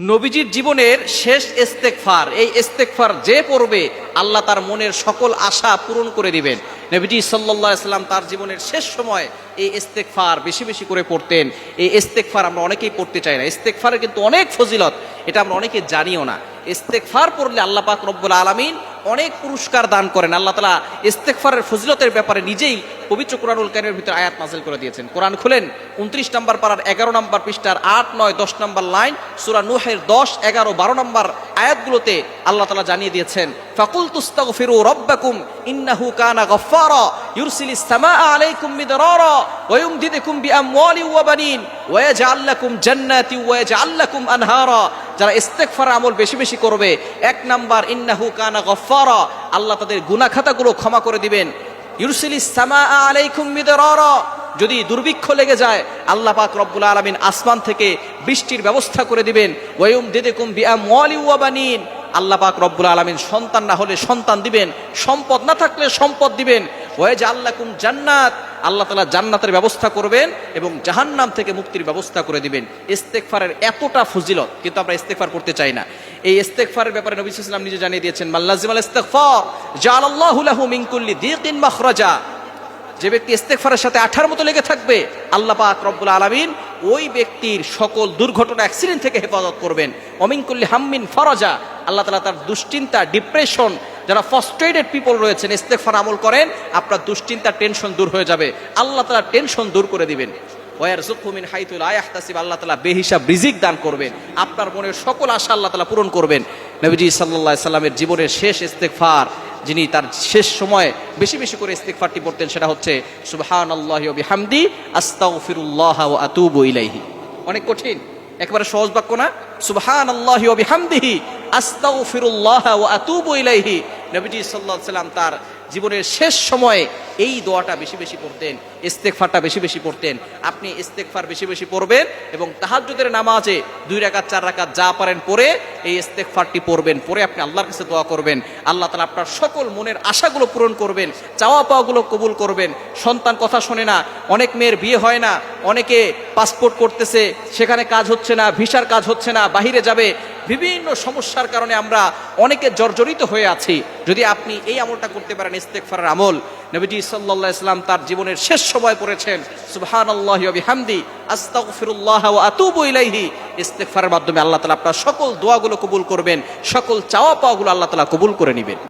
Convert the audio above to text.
নবীজির জীবনের শেষ ইস্তেকফার এই ইস্তেকফার যে পড়বে, আল্লাহ তার মনের সকল আশা পূরণ করে দিবেন। নবীজি সাল্লাহ ইসলাম তার জীবনের শেষ সময় এই ইস্তেকফার বেশি বেশি করে পড়তেন। এই ইস্তেকফার আমরা অনেকেই পড়তে চাই না। ইস্তেকফারের কিন্তু অনেক ফজিলত, এটা আমরা অনেকে জানিও না। ইস্তেকফার পড়লে আল্লাহ পাক রব্বুল আলমিন অনেক পুরস্কার দান করেন। আল্লাহ তালা ইস্তেকফারের ফজিলতের ব্যাপারে নিজেই পবিত্র কোরআনুল কারিমের ভিতরে আয়াত নাজিল করে দিয়েছেন। কোরআন খুলেন, উনত্রিশ নম্বর পাড়ার এগারো নম্বর পৃষ্ঠার আট, নয়, দশ নম্বর লাইন, সুরা নুহের দশ, এগারো, বারো নম্বর আয়াতগুলোতে আল্লাহ তালা জানিয়ে দিয়েছেন ফাকুল তুস্তাগফিরু রব্বাকুম ইন্নাহু কানা গফফারা ইউরসিলিস সামাআ আলাইকুম মিদরারা, ওয়া ইউমদিদুকুম বিআমওয়ালি ওয়া বানিন, ওয়া ইয়াজআল লাকুম জান্নাতি ওয়া ইয়াজআল লাকুম আনহারা। যারা ইস্তেগফার আমল বেশি বেশি করবে, এক নাম্বার ইন্নাহু কানা গফফারা, আল্লাহ তাদের গুনাহ খাতাগুলো ক্ষমা করে দিবেন। যদি দুর্ভিক্ষ লেগে যায়, আল্লাহ পাক রব্বুল আলমিন আসমান থেকে বৃষ্টির ব্যবস্থা করে দিবেন। ওয়ুম বিআম ওয়ালিউবানিন আল্লাহ পাক রব্বুল আলমিন সন্তান না হলে সন্তান দিবেন। সম্পদ না থাকলে সম্পদ দিবেন। ওয়েজ আল্লাকুম জান্নাত। আল্লাহ তালা জান্নাতের ব্যবস্থা করবেন এবং জাহান্নাম থেকে মুক্তির ব্যবস্থা করে দিবেন। ইস্তেকফারের এতটা ফজিলত, কিন্তু আমরা ইস্তেকফার করতে চাই না। এই ইস্তেকফারের ব্যাপারে নবী ইসলাম নিজে জানিয়ে দিয়েছেন মাল্লাজিম আল লাহু মিন কুল্লি দিকিন মাখরাজা। যে ব্যক্তি ইস্তেকফারের সাথে আঠার মতো লেগে থাকবে, আল্লাহ পাক রব্বুল আলমিন ওই ব্যক্তির সকল দুর্ঘটনা, অ্যাক্সিডেন্ট থেকে হেফাজত করবেন। অমিনকুল্লি হাম্মিন ফরজা। আল্লাহ তালা তার দুশ্চিন্তা, ডিপ্রেশন, যারা ফ্রাস্ট্রেটেড পিপল রয়েছেন ইস্তেকফার আমল করেন, আপনার দুশ্চিন্তা টেনশন দূর হয়ে যাবে। আল্লাহ তালা টেনশন দূর করে দিবেন। ওয়ার জুকুমিন হাইতুল আয়াহতাসিব আল্লাহ তালা বেহিসাব রিজিক দান করবেন। আপনার মনের সকল আশা আল্লাহ তালা পূরণ করবেন। নবীজি সাল্লাহ সাল্লামের জীবনের শেষ ইস্তেকফার যিনি তার শেষ সময় বেশি বেশি করে ইস্তেকফারটি পড়তেন, সেটা হচ্ছে সুবহান আল্লাহ বিহামদি, আস্তাগফিরুল্লাহ ওয়া আতুবু ইলাইহি। অনেক কঠিন, একেবারে সহজ বাক্য না? সুবহান আল্লাহ বিহামদিহি, আস্তাগফিরুল্লাহ ওয়া আতুবু ইলাইহি। নবীজি আলাইহি সাল্লাম তার জীবনের শেষ সময়ে এই দোয়াটা বেশি বেশি পড়তেন ইস্তেকফারটা বেশি বেশি পড়তেন। আপনি ইস্তেকফার বেশি বেশি পড়বেন এবং তাহাজ্জুদের নামাজে দুই রাকাত, চার রাকাত যা পারেন পরে এই ইস্তেকফারটি পড়বেন পরে আপনি আল্লাহর কাছে দোয়া করবেন। আল্লাহ তালা আপনার সকল মনের আশাগুলো পূরণ করবেন চাওয়া পাওয়াগুলো কবুল করবেন। সন্তান কথা শোনে না, অনেক মেয়ের বিয়ে হয় না, অনেকে পাসপোর্ট করতেছে, সেখানে কাজ হচ্ছে না, ভিসার কাজ হচ্ছে না, বাহিরে যাবে। বিভিন্ন সমস্যার কারণে আমরা অনেকে জর্জরিত হয়ে আছি। যদি আপনি এই আমলটা করতে পারেন ইস্তেকফারের আমল। নবীজি সাল্লাহ ইসলাম তার জীবনের শেষ সময় পড়েছেন। সুবহান আল্লাহ বিহামদি, আস্তাগফিরুল্লাহ ইলাইহি। ইস্তেগফারের মাধ্যমে আল্লাহ তালা আপনার সকল দোয়াগুলো কবুল করবেন, সকল চাওয়া পাওয়াগুলো আল্লাহ তালা কবুল করে নেবেন।